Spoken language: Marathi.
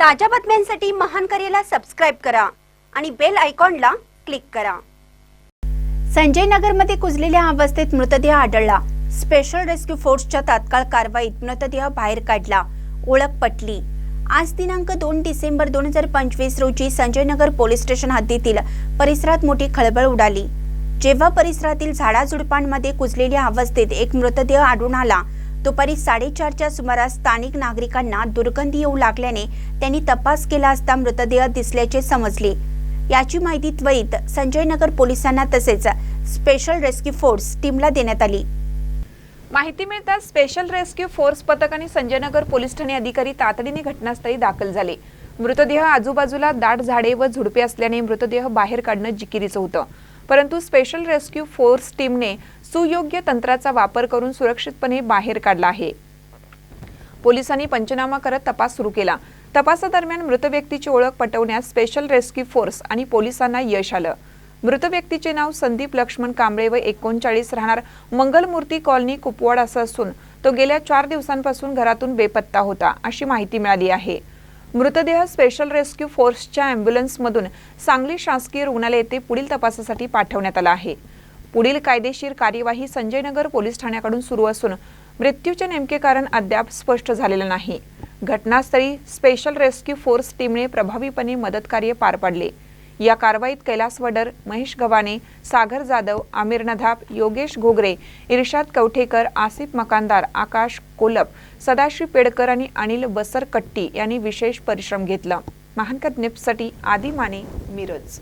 ताज्या बातम्यांसाठी महान करेला सबस्क्राईब करा आणि बेल आयकॉनला क्लिक करा. संजय नगरमध्ये कुजलेल्या अवस्थेत मृतदेह आढळला. स्पेशल रेस्क्यू फोर्सच्या तात्काळ कारवाईत मृतदेह बाहेर काढला. ओळख पटली. आज दिनांक दोन डिसेंबर दोन हजार पंचवीस रोजी संजयनगर पोलीस स्टेशन हद्दीतील परिसरात मोठी खळबळ उडाली. जेव्हा परिसरातील झाडाझुडपांमध्ये कुजलेल्या अवस्थेत एक मृतदेह आढळून आला दुपारी साडेचारच्या सुमारास स्थानिक नागरिकांना दुर्गंधी येऊ लागल्याने त्यांनी तपास केला असता मृतदेह दिसल्याचे समजले. याची माहिती त्वरित संजय नगर पोलिसांना तसेच स्पेशल रेस्क्यू फोर्स टीमला देण्यात आली. माहिती मिळताच स्पेशल रेस्क्यू फोर्स पथक आणि संजयनगर पोलीस ठाणे अधिकारी तातडीने घटनास्थळी दाखल झाले. मृतदेह आजूबाजूला दाट झाडे व झुडपे असल्याने मृतदेह बाहेर काढणं जिकिरीचं होतं. परंतु स्पेशल रेस्क्यू फोर्स टीमने सुयोग्य तंत्राचा वापर करून सुरक्षितपणे बाहेर काढला आहे. पोलिसांनी पंचनामा करत तपास सुरू केला. तपासादरम्यान मृत व्यक्तीची ओळख पटवण्यास स्पेशल रेस्क्यू फोर्स आणि पोलिसांना यश आलं. मृत व्यक्तीचे नाव संदीप लक्ष्मण कांबळे व एकोणचाळीस राहणार मंगलमूर्ती कॉलनी कुपवाड असं असून तो गेल्या चार दिवसांपासून घरातून बेपत्ता होता अशी माहिती मिळाली आहे. मृतदेह स्पेशल रेस्क्यू फोर्सच्या अँब्युलन्समधून सांगली शासकीय रुग्णालय येथे पुढील तपासासाठी पाठवण्यात आला आहे. पुढील कायदेशीर कार्यवाही संजयनगर पोलीस ठाण्याकडून सुरू असून मृत्यूचे नेमके कारण अद्याप स्पष्ट झालेलं नाही. घटनास्थळी स्पेशल रेस्क्यू फोर्स टीमने प्रभावीपणे मदतकार्य पार पाडले. या कारवाईत कैलास वडर महेश गव्हाणे सागर जाधव आमिर नधाप योगेश घोगरे इर्शाद कवठेकर आसिफ मकानदार आकाश कोलप सदाशिव पेडकर आणि अनिल बसरकट्टी यांनी विशेष परिश्रम घेतला. महानकर निप्ससाठी आदी माने मिरज.